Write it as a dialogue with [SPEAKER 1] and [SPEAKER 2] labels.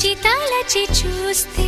[SPEAKER 1] తలచి చూస్తే